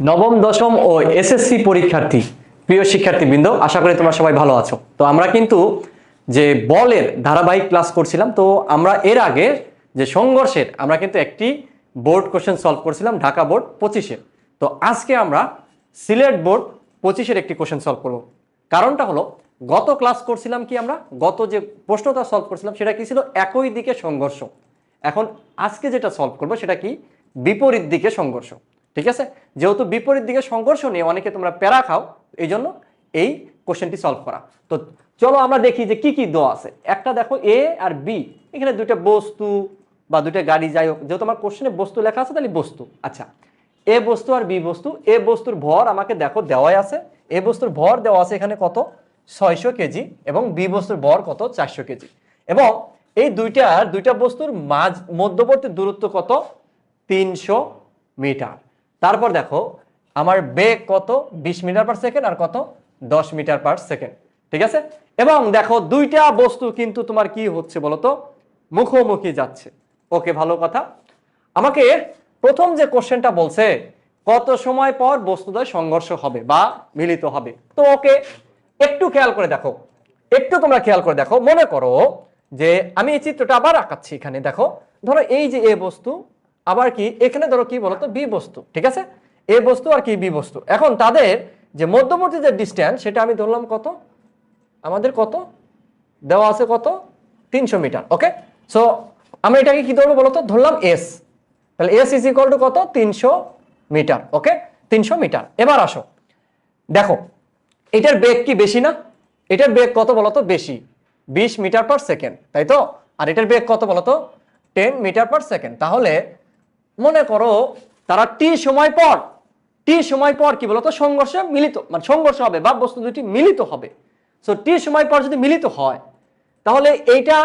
নবম, দশম ও এসএসসি পরীক্ষার্থী, প্রিয় শিক্ষার্থীবৃন্দ, আশা করি তোমরা সবাই ভালো আছো। তো আমরা কিন্তু যে বলের ধারাবাহিক ক্লাস করছিলাম, তো আমরা এর আগে যে সংঘর্ষের, আমরা কিন্তু একটি বোর্ড কোশ্চেন সলভ করছিলাম, ঢাকা বোর্ড পঁচিশের তো আজকে আমরা সিলেট বোর্ড পঁচিশের একটি কোশ্চেন সলভ করব। কারণটা হলো, গত ক্লাস করছিলাম কি আমরা? গত যে প্রশ্নটা সলভ করছিলাম, সেটা কি ছিল? একই দিকে সংঘর্ষ। এখন আজকে যেটা সলভ করব, সেটা কি? বিপরীত দিকে সংঘর্ষ। ঠিক আছে? যেহেতু বিপরীত দিকে সংঘর্ষ নিয়ে অনেকে তোমরা প্যারা খাও, এই জন্য এই কোশ্চেনটি সলভ করা। তো চলো আমরা দেখি যে কি কি দেওয়া আছে। একটা দেখো এ আর বি এখানে দুইটা বস্তু বা দুইটা গাড়ি যাই হোক, যেহেতু আমার কোশ্চেনে বস্তু লেখা আছে, তাহলে বস্তু। আচ্ছা এ বস্তু আর বি বস্তু এ বস্তুর ভর আমাকে দেখো দেওয়াই আছে। এ বস্তুর ভর দেওয়া আছে এখানে কত? ছয়শো কেজি এবং বি বস্তুর ভর কত? চারশো কেজি। এবং এই দুইটার দুইটা বস্তুর মাঝ, মধ্যবর্তী দূরত্ব কত? তিনশো মিটার। তারপর দেখো, আমার বেগ কত? বিশ মিটার পার সেকেন্ড আর কত? দশ মিটার পার সেকেন্ড ঠিক আছে? এবং দেখো, দুইটা বস্তু কিন্তু তোমার কি হচ্ছে বলতো? মুখোমুখি যাচ্ছে। ওকে, ভালো কথা। আমাকে প্রথম যে কোশ্চেনটা বলছে, কত সময় পর বস্তুদ্বয় সংঘর্ষ হবে বা মিলিত হবে? তো ওকে, একটু খেয়াল করে দেখো। একটু তোমরা খেয়াল করে দেখো। মনে করো যে, আমি এই চিত্রটা আবার আঁকাচ্ছি এখানে। দেখো, ধরো এই যে এ বস্তু আবার কি? এখানে ধরো কি বলতো? বি বস্তু, ঠিক আছে? এ বস্তু আর কি বি বস্তু। এখন তাদের যে মধ্যবর্তী যে ডিস্ট্যান্স সেটা আমি ধরলাম কত? আমাদের কত? দেওয়া আছে কত? তিনশো মিটার ওকে সো আমরা এটাকে কি ধরবো বলতো? ধরলাম এস তাহলে এস ইজ ইকুয়াল টু কত? তিনশো মিটার ওকে তিনশো মিটার। এবার আসো। দেখো, এটার বেগ কি বেশি না? এটার বেগ কত বলতো? বেশি। বিশ মিটার পার সেকেন্ড তাই তো? আর এটার বেগ কত বলতো? টেন মিটার পার সেকেন্ড তাহলে মনে করো তারা টি সময় পর, টি সময় পর কি বলতো? সংঘর্ষে মিলিত মানে সংঘর্ষ হবে বা বস্তু দুটি মিলিত হবে। সো টি সময় পর যদি মিলিত হয়, তাহলে এইটা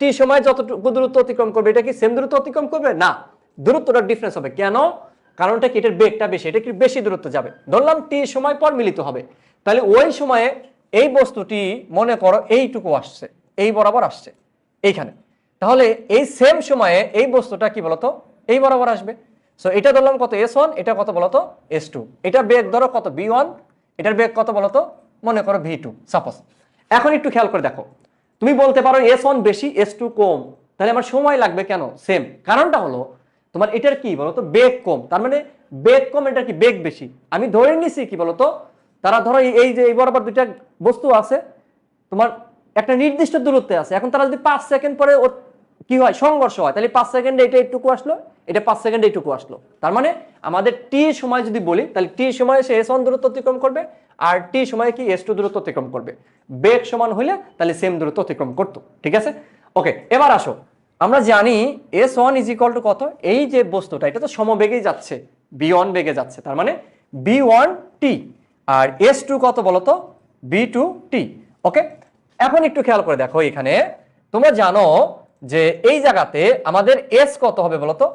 টি সময় যতটুকু দূরত্ব অতিক্রম করবে, এটা কি সেম দূরত্ব অতিক্রম করবে? না। দূরত্বটা ডিফারেন্স হবে। কেন? কারণটা কি? এটার বেগটা বেশি, এটা কি বেশি দূরত্ব যাবে? ধরলাম টি সময় পর মিলিত হবে। তাহলে ওই সময়ে এই বস্তুটি, মনে করো, এইটুকু আসছে, এই বরাবর আসছে, এইখানে। তাহলে এই সেম সময়ে এই বস্তুটা কি বলতো? এই বরাবর আসবে। সো এটা ধরলাম কত এস ওয়ান এটা কত বলতো এস টু এটা বেগ ধরো কত বি ওয়ান এটার বেগ কত বলতো মনে করো ভি টু সাপোজ এখন একটু খেয়াল করে দেখো। তুমি বলতে পারো এস ওয়ান বেশি এস টু কম। তাহলে আমার সময় লাগবে কেন? সেম কারণটা হলো, তোমার এটার কি বলতো? বেগ কম। তার মানে বেগ কম, এটার কি? বেগ বেশি। আমি ধরে নিছি কি বলতো? তারা ধরো এই- যে এই বরাবর দুইটা বস্তু আছে, তোমার একটা নির্দিষ্ট দূরত্বে আছে। এখন তারা যদি পাঁচ সেকেন্ড পরে কি হয়? সংঘর্ষ হয়। তাহলে পাঁচ সেকেন্ডে এটা এইটুকু আসলো, এটা পাঁচ সেকেন্ডে এইটুকু আসলো। তার মানে আমাদের টি সময় যদি বলি, তাহলে টি সময়ে সে এস ওয়ান দূরত্ব অতিক্রম করবে, আর টি সময়ে কি এস টু দূরত্ব অতিক্রম করবে। বেগ সমান হলে তাহলে সেম দূরত্ব অতিক্রম করতো, ঠিক আছে? ওকে এবার আসো। আমরা জানি S one is equal to কত? এই যে বস্তুটা, এটা তো সমবেগেই যাচ্ছে বি ওয়ান বেগে যাচ্ছে। তার মানে বি ওয়ান টি আর এস টু কত বলতো? বি টু টি ওকে এখন একটু খেয়াল করে দেখো এখানে। তোমরা জানো যে এই জায়গাতে আমাদের এস কত হবে বলতো?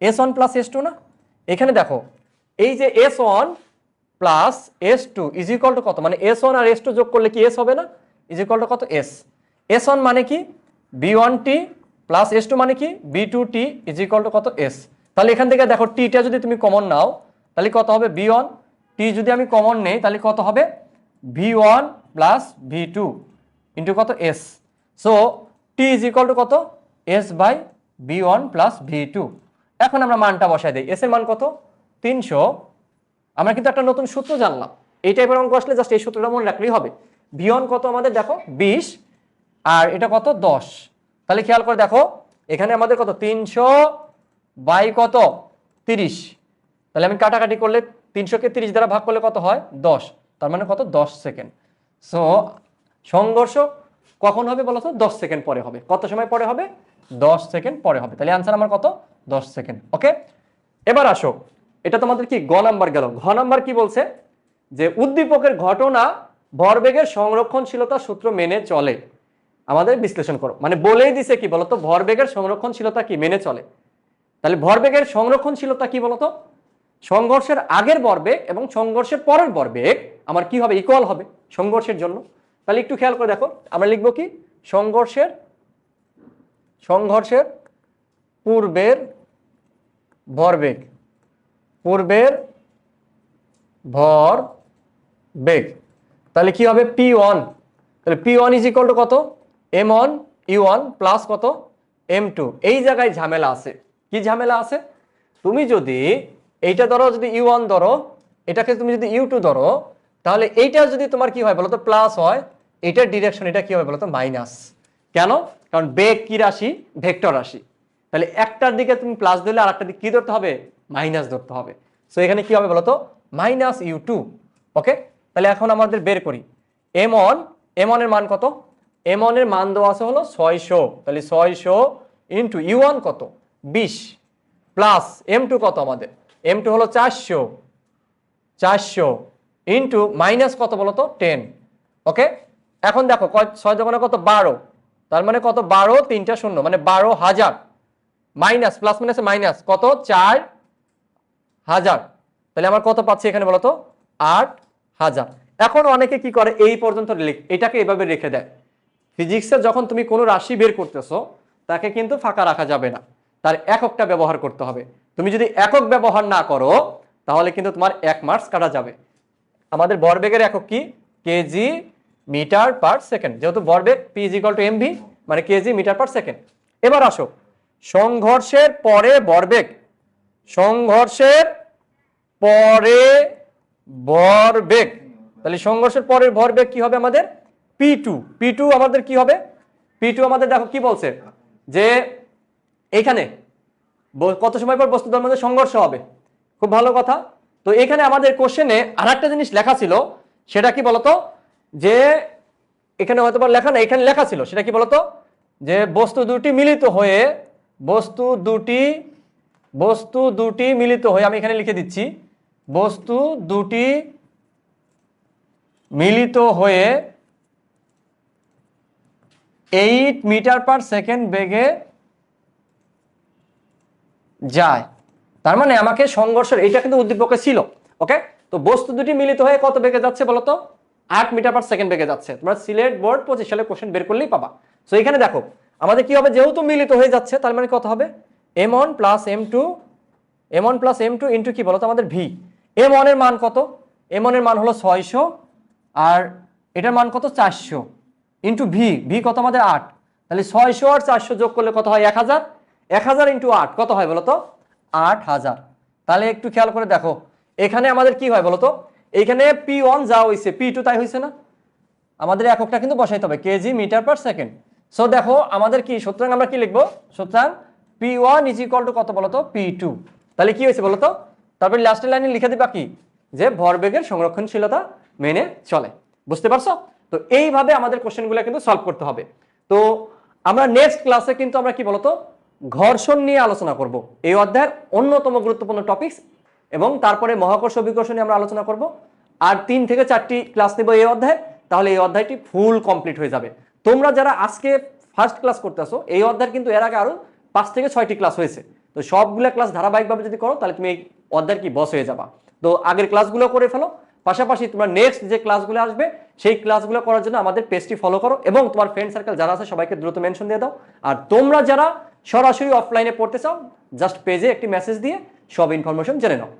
S one plus S two না? এখানে দেখো, এই যে S one plus S two is equal to কত? মানে এস ওয়ান আর এস টু যোগ করলে কি এস হবে না? ইজ ইকুয়াল টু কত? এস এস ওয়ান মানে কি? V one T plus S two মানে কি? V two T is equal to কত? এস তাহলে এখান থেকে দেখো টিটা যদি তুমি কমন নাও, তাহলে কত হবে? বি ওয়ান টি যদি আমি কমন নেই, তাহলে কত হবে? V one plus V two into কত? S so T is equal to কত? S by V one plus V two এখন আমরা মানটা বসাই দিই। এস এর মান কত? তিনশো। আমরা কিন্তু একটা নতুন সূত্র জানলাম। এই টাইপের অঙ্ক আসলে জাস্ট এই সূত্রটা মনে রাখলেই হবে। ভি ওয়ান কত আমাদের? দেখো, বিশ। আর এটা কত? দশ। তাহলে খেয়াল করে দেখো, এখানে আমাদের কত? তিনশো বাই কত? তিরিশ। তাহলে আমি কাটাকাটি করলে তিনশোকে তিরিশ দ্বারা ভাগ করলে কত হয়? দশ। তার মানে কত? দশ সেকেন্ড। সো সংঘর্ষ কখন হবে বলো তো দশ সেকেন্ড পরে হবে। কত সময় পরে হবে? দশ সেকেন্ড পরে হবে। তাহলে আনসার আমার কত? দশ সেকেন্ড। ওকে এবার আসো। এটা তোমাদের কি? গ নাম্বার গেল। ঘ নাম্বার কি বলছে? যে উদ্দীপকের ঘটনা ভরবেগের সংরক্ষণশীলতা সূত্র মেনে চলে। আমাদের বিশ্লেষণ করো। মানে বলেই দিছে কি বলতো? ভরবেগের সংরক্ষণশীলতা কি? মেনে চলে। তাহলে ভরবেগের সংরক্ষণশীলতা কি বলতো? সংঘর্ষের আগের বরবেগ এবং সংঘর্ষের পরের বরবেগ আমার কি হবে? ইকুয়াল হবে সংঘর্ষের জন্য। তাহলে একটু খেয়াল করে দেখো, আমরা লিখব কি? সংঘর্ষের সংঘর্ষের পূর্বের ভরবেগ। পূর্বের ভর বেগ তাহলে কি হবে? পি ওয়ান তাহলে P one is equal to কত? M one U one plus কত? এম টু এই জায়গায় ঝামেলা আছে। কি ঝামেলা আছে? তুমি যদি এইটা ধরো, যদি ইউ ওয়ান ধরো, এটাকে তুমি যদি ইউ টু ধরো, তাহলে এইটা যদি তোমার কি হয় বলো তো? প্লাস হয়। এটার ডিরেকশন এটা কি হবে বলতো? মাইনাস কেন? কারণ বেগ কি রাশি? ভেক্টর রাশি। তাহলে একটার দিকে তুমি প্লাস দিলে আর একটা দিকে কি ধরতে হবে? মাইনাস ধরতে হবে। সো এখানে কি হবে বলতো? মাইনাস ইউ টু ওকে তাহলে এখন আমাদের বের করি। এম অন এম এর মান কত? এম এর মান দেওয়া আছে হলো ছয়শো। তাহলে ছয়শো ইন্টু ইউ ওয়ান কত? বিশ। প্লাস এম টু কত আমাদের? এম টু হলো চারশো। চারশো ইন্টু মাইনাস কত বলতো? টেন ওকে এখন দেখো ছয় দোকানে কত? বারো। তার মানে কত? বারো, তিনটা শূন্য মানে বারো হাজার। মাইনাস, প্লাস মাইনাসে মাইনাস, কত? চার হাজার। তাহলে আমার কত পাচ্ছি এখানে বলতো আট হাজার। এখন অনেকে কি করে? এই পর্যন্ত এটাকে এভাবে রেখে দেয়। ফিজিক্সে যখন তুমি কোনো রাশি বের করতেছো, তাকে কিন্তু ফাঁকা রাখা যাবে না। তার এককটা ব্যবহার করতে হবে। তুমি যদি একক ব্যবহার না করো, তাহলে কিন্তু তোমার এক মার্কস কাটা যাবে। আমাদের বরবেগের একক কি? কেজি মিটার পার সেকেন্ড, যেহেতু ভরবেগ P is equal to MV মানে কেজি মিটার পার সেকেন্ড। এবার আসো, সংঘর্ষের পরে ভরবেগ সংঘর্ষের পরে ভরবেগ তাহলে সংঘর্ষের পরের ভরবেগ কি হবে আমাদের? পি টু পি টু আমাদের কি হবে? পি টু আমাদের দেখো কি বলছে? যে এখানে কত সময় পর বস্তুদের মধ্যে সংঘর্ষ হবে? খুব ভালো কথা। তো এখানে আমাদের কোশ্চেনে আর একটা জিনিস লেখা ছিল, সেটা কি বলতো? যে এখানে হয়তো লেখা না এখানে লেখা ছিল। সেটা কি বলতো? যে বস্তু দুটি মিলিত হয়ে, বস্তু দুটি বস্তু দুটি মিলিত হয়ে, আমি এখানে লিখে দিচ্ছি, বস্তু দুটি মিলিত হয়ে এইট মিটার পার সেকেন্ড বেগে যায়। তার মানে আমাকে সংঘর্ষের, এটা কিন্তু উদ্দীপকে ছিল ওকে তো বস্তু দুটি মিলিত হয়ে কত বেগে যাচ্ছে বলতো? আট মিটার পার সেকেন্ড বেগে যাচ্ছে। তোমরা সিলেট বোর্ড পঁচিশ সালে কোশ্চেন বের করলেই পাবা। তো এখানে দেখো, আমাদের কি হবে? যেহেতু মিলিত হয়ে যাচ্ছে, তার মানে কত হবে? M one plus M two M one plus M two into কি বলতো? আমাদের ভি এম ওয়ানের মান কত? এম ওয়ানের মান হলো ছয়শো, আর এটার মান কত? চারশো। ইন্টু ভি ভি কত আমাদের আট। তাহলে ছয়শো আর চারশো যোগ করলে কত হয়? এক হাজার। এক হাজার ইন্টু আট, কত হয় বলতো? আট হাজার। তাহলে একটু খেয়াল করে দেখো, এখানে আমাদের কি হয় বলতো? এখানে পি ওয়ান যা হয়েছে পি টু তাই হয়েছে না? আমাদের এককটা কিন্তু বসাইতে হবে, KG metre per second. So দেখো, আমাদের কি, সুতরাং আমরা কি লিখব? সুতরাং P one is equal to কত বলতো? পি টু তাহলে কি হয়েছে বলতো? তারপরে লাস্টের লাইনে লিখে দিবা কি? যে ভরবেগের সংরক্ষণশীলতা মেনে চলে। বুঝতে পারছ? তো এইভাবে আমাদের কোশ্চেনগুলো কিন্তু সলভ করতে হবে। তো আমরা নেক্সট ক্লাসে কিন্তু আমরা কি বলতো? ঘর্ষণ নিয়ে আলোচনা করব। এই অধ্যায়ের অন্যতম গুরুত্বপূর্ণ টপিকস এবং তারপরে মহাকর্ষ বিকর্ষ নিয়ে আমরা আলোচনা করব। আর তিন থেকে চারটি ক্লাস নেব এই অধ্যায়। তাহলে এই অধ্যায়টি ফুল কমপ্লিট হয়ে যাবে। তোমরা যারা আজকে ফার্স্ট ক্লাস করতেছো, এই অধ্যায়ের কিন্তু এর আগে আরও পাঁচ থেকে ছয়টি ক্লাস হয়েছে। তো সবগুলো ক্লাস ধারাবাহিকভাবে যদি করো, তাহলে তুমি এই অধ্যায়ের কি বস হয়ে যাবা। তো আগের ক্লাসগুলো করে ফেলো। পাশাপাশি তোমরা নেক্সট যে ক্লাসগুলো আসবে, সেই ক্লাসগুলো করার জন্য আমাদের পেজটি ফলো করো এবং তোমার ফ্রেন্ড সার্কেল যারা আছে, সবাইকে দ্রুত মেনশন দিয়ে দাও। আর তোমরা যারা সরাসরি অফলাইনে পড়তে চাও জাস্ট পেজে একটি মেসেজ দিয়ে সব ইনফরমেশন জেনে নাও।